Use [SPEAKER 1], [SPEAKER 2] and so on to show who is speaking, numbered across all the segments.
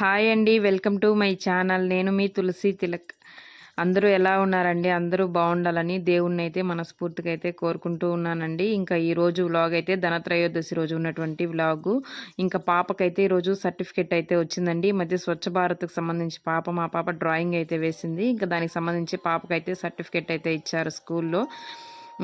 [SPEAKER 1] Hi అండి welcome to my channel. నేను మీ తులసి తిలక్. అందరూ ఎలా ఉన్నారండి? అందరూ బాగుండాలని దేవుణ్ణి అయితే మనస్ఫూర్తిగా అయితే కోరుకుంటూ ఉన్నానండి. ఇంకా ఈరోజు వ్లాగ్ అయితే ధనత్రయోదశి రోజు ఉన్నటువంటి వ్లాగు. ఇంకా పాపకైతే ఈరోజు సర్టిఫికెట్ అయితే వచ్చిందండి. ఈ మధ్య స్వచ్ఛ భారత్కి సంబంధించి పాప మా పాప డ్రాయింగ్ అయితే వేసింది. ఇంకా దానికి సంబంధించి పాపకైతే సర్టిఫికెట్ అయితే ఇచ్చారు స్కూల్లో.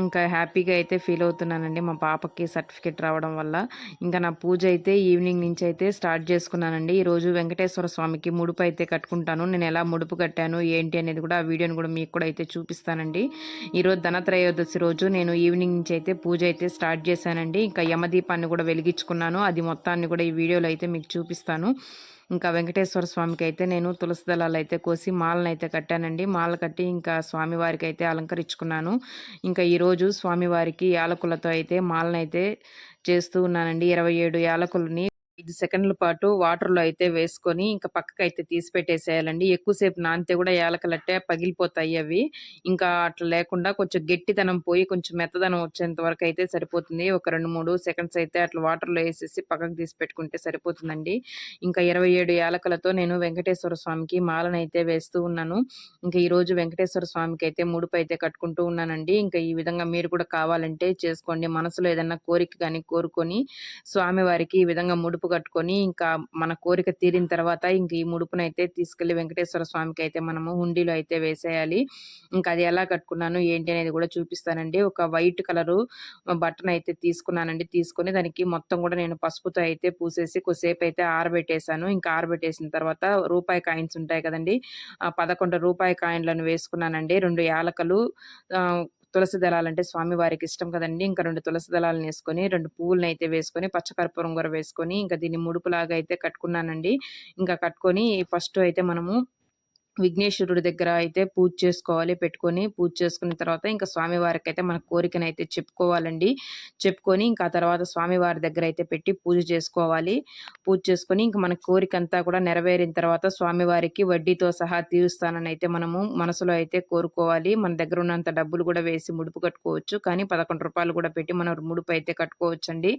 [SPEAKER 1] ఇంకా హ్యాపీగా అయితే ఫీల్ అవుతున్నానండి. మా పాపకి సర్టిఫికేట్ రావడం వల్ల. ఇంకా నా పూజ అయితే ఈవినింగ్ నుంచి అయితే స్టార్ట్ చేసుకున్నానండి. ఈరోజు వెంకటేశ్వర స్వామికి ముడుపు అయితే కట్టుకుంటాను. నేను ఎలా ముడుపు కట్టాను ఏంటి అనేది కూడా ఆ వీడియోని కూడా మీకు కూడా అయితే చూపిస్తానండి. ఈరోజు ధనత్రయోదశి రోజు నేను ఈవినింగ్ నుంచి అయితే పూజ అయితే స్టార్ట్ చేశానండి. ఇంకా యమదీపాన్ని కూడా వెలిగించుకున్నాను. అది మొత్తాన్ని కూడా ఈ వీడియోలో అయితే మీకు చూపిస్తాను. ఇంకా వెంకటేశ్వర స్వామికి అయితే నేను తులసి దళాలు అయితే కోసి మాలను అయితే కట్టానండి. మాల కట్టి ఇంకా స్వామివారికి అయితే అలంకరించుకున్నాను. ఇంకా ఈరోజు స్వామివారికి యాలకులతో అయితే మాలను అయితే చేస్తూ ఉన్నానండి. ఇరవై ఏడు యాలకులని ఐదు సెకండ్ల పాటు వాటర్లో అయితే వేసుకొని ఇంకా పక్కకు అయితే తీసి పెట్టేసేయాలండి. ఎక్కువసేపు నానితే కూడా ఏలకలట్టే పగిలిపోతాయి అవి. ఇంకా అట్లా లేకుండా కొంచెం గట్టితనం పోయి కొంచెం మెత్తదనం వచ్చేంత వరకు అయితే సరిపోతుంది. ఒక రెండు మూడు సెకండ్స్ అయితే అట్లా వాటర్లో వేసేసి పక్కకు తీసి పెట్టుకుంటే సరిపోతుందండి. ఇంకా ఇరవై ఏడు యాలకలతో నేను వెంకటేశ్వర స్వామికి మాలను అయితే వేస్తూ ఉన్నాను. ఇంకా ఈ రోజు వెంకటేశ్వర స్వామికి అయితే ముడుపు అయితే కట్టుకుంటూ ఉన్నానండి. ఇంకా ఈ విధంగా మీరు కూడా కావాలంటే చేసుకోండి. మనసులో ఏదన్నా కోరిక కానీ కోరుకొని స్వామివారికి ఈ విధంగా ముడుపు ముడుపు కట్టుకొని ఇంకా మన కోరిక తీరిన తర్వాత ఇంక ఈ ముడుపునైతే తీసుకెళ్ళి వెంకటేశ్వర స్వామికి అయితే మనము హుండీలో అయితే వేసేయాలి. ఇంకా అది ఎలా కట్టుకున్నాను ఏంటి అనేది కూడా చూపిస్తానండి. ఒక వైట్ కలరు బట్టను అయితే తీసుకున్నానండి. తీసుకొని దానికి మొత్తం కూడా నేను పసుపుతో అయితే పూసేసి కొద్దిసేపు అయితే ఆరబెట్టేశాను. ఇంకా ఆరబెట్టేసిన తర్వాత రూపాయి కాయిన్స్ ఉంటాయి కదండి పదకొండు రూపాయి కాయిన్లను వేసుకున్నానండి. రెండు యాలకలు తులసి దళాలు అంటే స్వామివారికి ఇష్టం కదండి. ఇంకా రెండు తులసి దళాలను వేసుకొని రెండు పువ్వులను అయితే వేసుకొని పచ్చకర్పూరం కూర వేసుకొని ఇంకా దీన్ని ముడుపులాగా అయితే కట్టుకున్నానండి. ఇంకా కట్టుకొని ఫస్ట్ అయితే మనము విఘ్నేశ్వరుడి దగ్గర అయితే పూజ చేసుకోవాలి పెట్టుకొని పూజ చేసుకున్న తర్వాత ఇంకా స్వామివారికి అయితే మన కోరికను అయితే చెప్పుకోవాలండి. చెప్పుకొని ఇంకా తర్వాత స్వామివారి దగ్గర అయితే పెట్టి పూజ చేసుకోవాలి. పూజ చేసుకొని ఇంకా మన కోరిక అంతా కూడా నెరవేరిన తర్వాత స్వామివారికి వడ్డీతో సహా తీరుస్తానని అయితే మనము మనసులో అయితే కోరుకోవాలి. మన దగ్గర ఉన్నంత డబ్బులు కూడా వేసి ముడుపు కట్టుకోవచ్చు. కానీ పదకొండు రూపాయలు కూడా పెట్టి మనం ముడుపు అయితే కట్టుకోవచ్చు అండి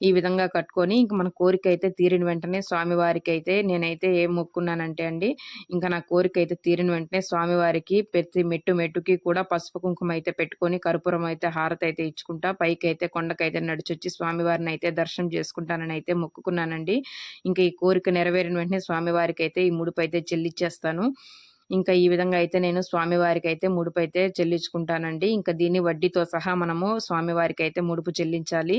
[SPEAKER 1] ఈ విధంగా కట్టుకొని ఇంక మన కోరిక అయితే తీరిన వెంటనే స్వామివారికి అయితే నేనైతే ఏం మొక్కున్నానంటే అండి ఇంకా నా కోరిక అయితే తీరిన వెంటనే స్వామివారికి ప్రతి మెట్టు మెట్టుకి కూడా పసుపు కుంకుమ అయితే పెట్టుకొని కర్పూరం అయితే హారత అయితే ఇచ్చుకుంటా పైకి అయితే కొండకైతే నడిచొచ్చి స్వామివారిని అయితే దర్శనం చేసుకుంటానని అయితే మొక్కుకున్నానండి. ఇంకా ఈ కోరిక నెరవేరిన వెంటనే స్వామివారికి అయితే ఈ ముడుపు అయితే చెల్లిచ్చేస్తాను. ఇంకా ఈ విధంగా అయితే నేను స్వామివారికి అయితే ముడుపు అయితే చెల్లించుకుంటానండి. ఇంకా దీన్ని వడ్డీతో సహా మనము స్వామివారికి అయితే ముడుపు చెల్లించాలి.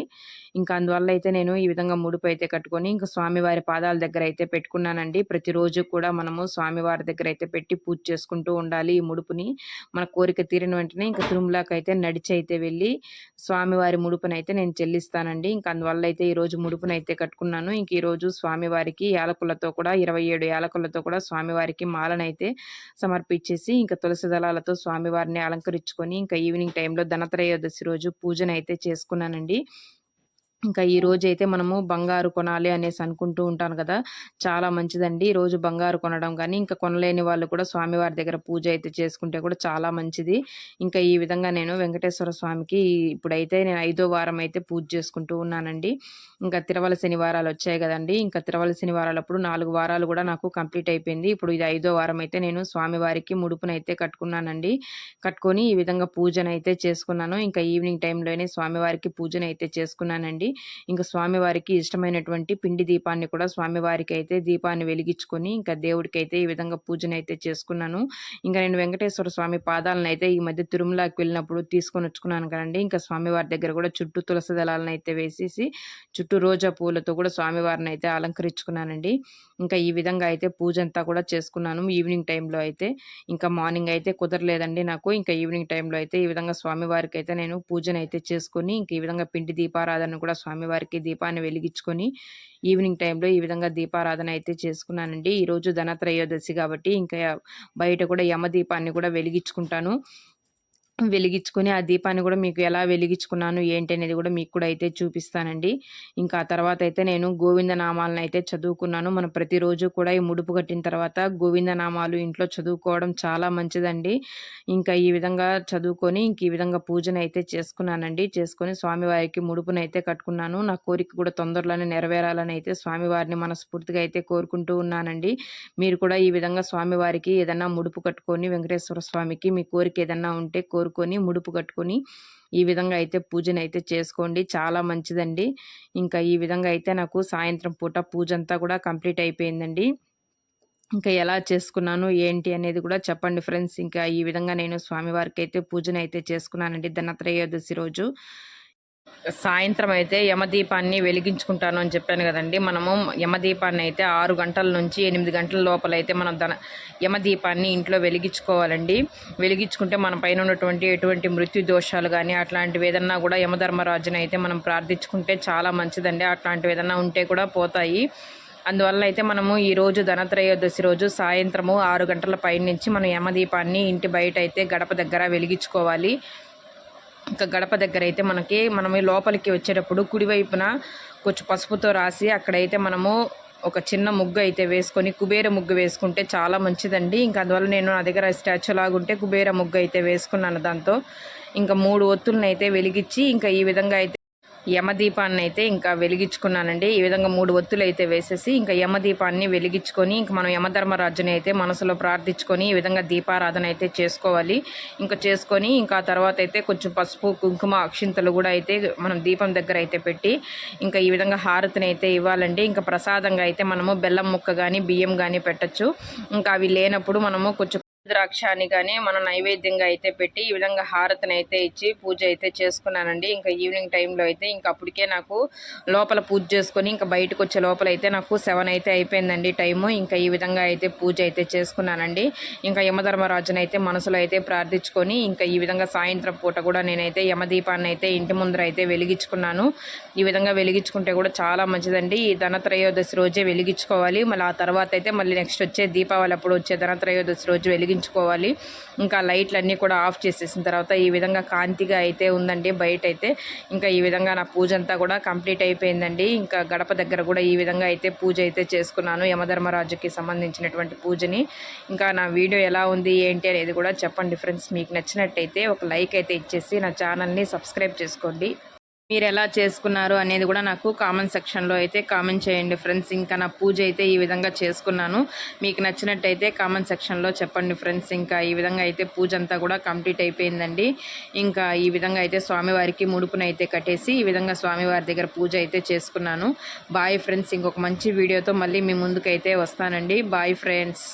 [SPEAKER 1] ఇంకా అందువల్ల అయితే నేను ఈ విధంగా ముడుపు అయితే కట్టుకొని ఇంకా స్వామివారి పాదాల దగ్గర అయితే పెట్టుకున్నానండి. ప్రతిరోజు కూడా మనము స్వామివారి దగ్గర అయితే పెట్టి పూజ చేసుకుంటూ ఉండాలి ఈ ముడుపుని. మన కోరిక తీరిన వెంటనే ఇంకా తిరుమలకి అయితే నడిచి అయితే వెళ్ళి స్వామివారి ముడుపుని అయితే నేను చెల్లిస్తానండి. ఇంకా అందువల్ల అయితే ఈరోజు ముడుపుని అయితే కట్టుకున్నాను. ఇంక ఈరోజు స్వామివారికి యాలకులతో కూడా ఇరవై ఏడు యాలకులతో కూడా స్వామివారికి మాలనైతే సమర్పించేసి ఇంకా తులసి దళాలతో స్వామివారిని అలంకరించుకొని ఇంకా ఈవినింగ్ టైంలో ధనత్రయోదశి రోజు పూజన అయితే చేసుకున్నానండి. ఇంకా ఈ రోజు అయితే మనము బంగారు కొనాలి అనేసి అనుకుంటూ ఉంటాను కదా! చాలా మంచిదండి. ఈ రోజు బంగారు కొనడం కానీ ఇంకా కొనలేని వాళ్ళు కూడా స్వామివారి దగ్గర పూజ అయితే చేసుకుంటే కూడా చాలా మంచిది. ఇంకా ఈ విధంగా నేను వెంకటేశ్వర స్వామికి ఇప్పుడైతే నేను ఐదో వారం అయితే పూజ చేసుకుంటూ ఉన్నానండి. ఇంకా తిరవల శనివారాలు వచ్చాయి కదండి! ఇంకా తిరవల శనివారాలప్పుడు నాలుగు వారాలు కూడా నాకు కంప్లీట్ అయిపోయింది. ఇప్పుడు ఇది ఐదో వారం అయితే నేను స్వామివారికి ముడుపునైతే కట్టుకున్నానండి. కట్టుకొని ఈ విధంగా పూజనైతే చేసుకున్నాను. ఇంకా ఈవినింగ్ టైంలోనే స్వామివారికి పూజనైతే చేసుకున్నానండి. ఇంకా స్వామివారికి ఇష్టమైనటువంటి పిండి దీపాన్ని కూడా స్వామివారికి అయితే దీపాన్ని వెలిగించుకొని ఇంకా దేవుడికి అయితే ఈ విధంగా పూజన అయితే చేసుకున్నాను. ఇంకా నేను వెంకటేశ్వర స్వామి పాదాలను అయితే ఈ మధ్య తిరుమలకి వెళ్ళినప్పుడు తీసుకొని వచ్చుకున్నాను కదండి. ఇంకా స్వామివారి దగ్గర కూడా చుట్టూ తులసి దళాలను అయితే వేసేసి చుట్టూ రోజా పూలతో కూడా స్వామివారిని అయితే అలంకరించుకున్నానండి. ఇంకా ఈ విధంగా అయితే పూజ అంతా కూడా చేసుకున్నాను. ఈవినింగ్ టైంలో అయితే ఇంకా మార్నింగ్ అయితే కుదరలేదండి నాకు. ఇంకా ఈవినింగ్ టైంలో అయితే ఈ విధంగా స్వామివారికి అయితే నేను పూజను అయితే చేసుకుని ఇంకా ఈ విధంగా పిండి దీపారాధన కూడా స్వామివారికి దీపాన్ని వెలిగించుకొని ఈవినింగ్ టైంలో ఈ విధంగా దీపారాధన అయితే చేసుకున్నానండి. ఈరోజు ధనత్రయోదశి కాబట్టి ఇంకా బయట కూడా యమ దీపాన్ని కూడా వెలిగించుకుంటాను. వెలిగించుకొని ఆ దీపాన్ని కూడా మీకు ఎలా వెలిగించుకున్నాను ఏంటి అనేది కూడా మీకు కూడా అయితే చూపిస్తానండి. ఇంకా ఆ తర్వాత అయితే నేను గోవింద నామాలను అయితే చదువుకున్నాను. మనం ప్రతిరోజు కూడా ఈ ముడుపు కట్టిన తర్వాత గోవింద నామాలు ఇంట్లో చదువుకోవడం చాలా మంచిదండి. ఇంకా ఈ విధంగా చదువుకొని ఇంక ఈ విధంగా పూజను అయితే చేసుకున్నానండి. చేసుకొని స్వామివారికి ముడుపును అయితే కట్టుకున్నాను. నా కోరిక కూడా తొందరలోనే నెరవేరాలని అయితే స్వామివారిని మనస్ఫూర్తిగా అయితే కోరుకుంటూ ఉన్నానండి. మీరు కూడా ఈ విధంగా స్వామివారికి ఏదన్నా ముడుపు కట్టుకొని వెంకటేశ్వర స్వామికి మీ కోరిక ఏదన్నా ఉంటే కోరు కోరుకొని ముడుపు కట్టుకొని ఈ విధంగా అయితే పూజను అయితే చేసుకోండి. చాలా మంచిదండి. ఇంకా ఈ విధంగా అయితే నాకు సాయంత్రం పూట పూజ అంతా కూడా కంప్లీట్ అయిపోయిందండి. ఇంకా ఎలా చేసుకున్నాను ఏంటి అనేది కూడా చెప్పండి ఫ్రెండ్స్. ఇంకా ఈ విధంగా నేను స్వామివారికి అయితే పూజను అయితే చేసుకున్నానండి ధనత్రయోదశి రోజు. సాయంత్రం అయితే యమదీపాన్ని వెలిగించుకుంటాను అని చెప్పాను కదండి. మనము యమదీపాన్ని అయితే ఆరు గంటల నుంచి ఎనిమిది గంటల లోపల అయితే మనం ధన యమదీపాన్ని ఇంట్లో వెలిగించుకోవాలండి. వెలిగించుకుంటే మన పైన ఉన్నటువంటి ఎటువంటి మృత్యు దోషాలు కానీ అట్లాంటివి ఏదన్నా కూడా యమధర్మరాజుని అయితే మనం ప్రార్థించుకుంటే చాలా మంచిదండి. అట్లాంటివి ఏదన్నా ఉంటే కూడా పోతాయి. అందువల్ల అయితే మనము ఈరోజు ధనత్రయోదశి రోజు సాయంత్రము ఆరు గంటల పై నుంచి మనం యమదీపాన్ని ఇంటి బయట అయితే గడప దగ్గర వెలిగించుకోవాలి. ఇంకా గడప దగ్గర అయితే మనకి మనం లోపలికి వచ్చేటప్పుడు కుడివైపున కొంచెం పసుపుతో రాసి అక్కడైతే మనము ఒక చిన్న ముగ్గు అయితే వేసుకొని కుబేర ముగ్గు వేసుకుంటే చాలా మంచిదండి. ఇంకా అందువల్ల నేను నా దగ్గర స్టాచ్యూ లాగుంటే కుబేర ముగ్గు అయితే వేసుకున్నాను దాంతో. ఇంకా మూడు ఒత్తులను అయితే వెలిగించి ఇంకా ఈ విధంగా అయితే యమదీపాన్ని అయితే ఇంకా వెలిగించుకున్నానండి. ఈ విధంగా మూడు ఒత్తులు అయితే వేసేసి ఇంకా యమదీపాన్ని వెలిగించుకొని ఇంకా మనం యమధర్మరాజుని అయితే మనసులో ప్రార్థించుకొని ఈ విధంగా దీపారాధన అయితే చేసుకోవాలి. ఇంకా చేసుకొని ఇంకా తర్వాత అయితే కొంచెం పసుపు కుంకుమ అక్షింతలు కూడా అయితే మనం దీపం దగ్గర అయితే పెట్టి ఇంకా ఈ విధంగా హారతిని అయితే ఇవ్వాలండి. ఇంకా ప్రసాదంగా అయితే మనము బెల్లం ముక్క కానీ బియ్యం కానీ పెట్టచ్చు. ఇంకా అవి లేనప్పుడు మనము కొంచెం ద్రాక్షాన్ని కానీ మనం నైవేద్యంగా అయితే పెట్టి ఈ విధంగా హారతిని అయితే ఇచ్చి పూజ అయితే చేసుకున్నానండి. ఇంకా ఈవినింగ్ టైంలో అయితే ఇంకా అప్పటికే నాకు లోపల పూజ చేసుకొని ఇంకా బయటకు వచ్చే లోపల అయితే నాకు సెవెన్ అయితే అయిపోయిందండి టైము. ఇంకా ఈ విధంగా అయితే పూజ అయితే చేసుకున్నానండి. ఇంకా యమధర్మరాజుని అయితే మనసులో అయితే ప్రార్థించుకొని ఇంకా ఈ విధంగా సాయంత్రం పూట కూడా నేనైతే యమదీపాన్ని అయితే ఇంటి ముందర అయితే వెలిగించుకున్నాను. ఈ విధంగా వెలిగించుకుంటే కూడా చాలా మంచిదండి. ఈ ధనత్రయోదశి రోజే వెలిగించుకోవాలి. మళ్ళీ ఆ తర్వాత అయితే మళ్ళీ నెక్స్ట్ వచ్చే దీపావళి అప్పుడు వచ్చే ధనత్రయోదశి రోజు వెలిగించు వెలిగించుకోవాలి ఇంకా లైట్లన్నీ కూడా ఆఫ్ చేసేసిన తర్వాత ఈ విధంగా కాంతిగా అయితే ఉందండి. బయట అయితే ఇంకా ఈ విధంగా నా పూజ అంతా కూడా కంప్లీట్ అయిపోయిందండి. ఇంకా గడప దగ్గర కూడా ఈ విధంగా అయితే పూజ అయితే చేసుకున్నాను. యమధర్మరాజుకి సంబంధించినటువంటి పూజని. ఇంకా నా వీడియో ఎలా ఉంది ఏంటి అనేది కూడా చెప్పండి ఫ్రెండ్స్. మీకు నచ్చినట్టయితే ఒక లైక్ అయితే ఇచ్చేసి నా ఛానల్ని సబ్స్క్రైబ్ చేసుకోండి. మీరు ఎలా చేసుకున్నారు అనేది కూడా నాకు కామెంట్ సెక్షన్లో అయితే కామెంట్ చేయండి ఫ్రెండ్స్. ఇంకా నా పూజ అయితే ఈ విధంగా చేసుకున్నాను. మీకు నచ్చినట్టయితే కామెంట్ సెక్షన్లో చెప్పండి ఫ్రెండ్స్. ఇంకా ఈ విధంగా అయితే పూజ అంతా కూడా కంప్లీట్ అయిపోయిందండి. ఇంకా ఈ విధంగా అయితే స్వామివారికి ముడుపునైతే కట్టేసి ఈ విధంగా స్వామివారి దగ్గర పూజ అయితే చేసుకున్నాను. బాయ్ ఫ్రెండ్స్ ఇంకొక మంచి వీడియోతో మళ్ళీ మీ ముందుకైతే వస్తానండి. Bye friends.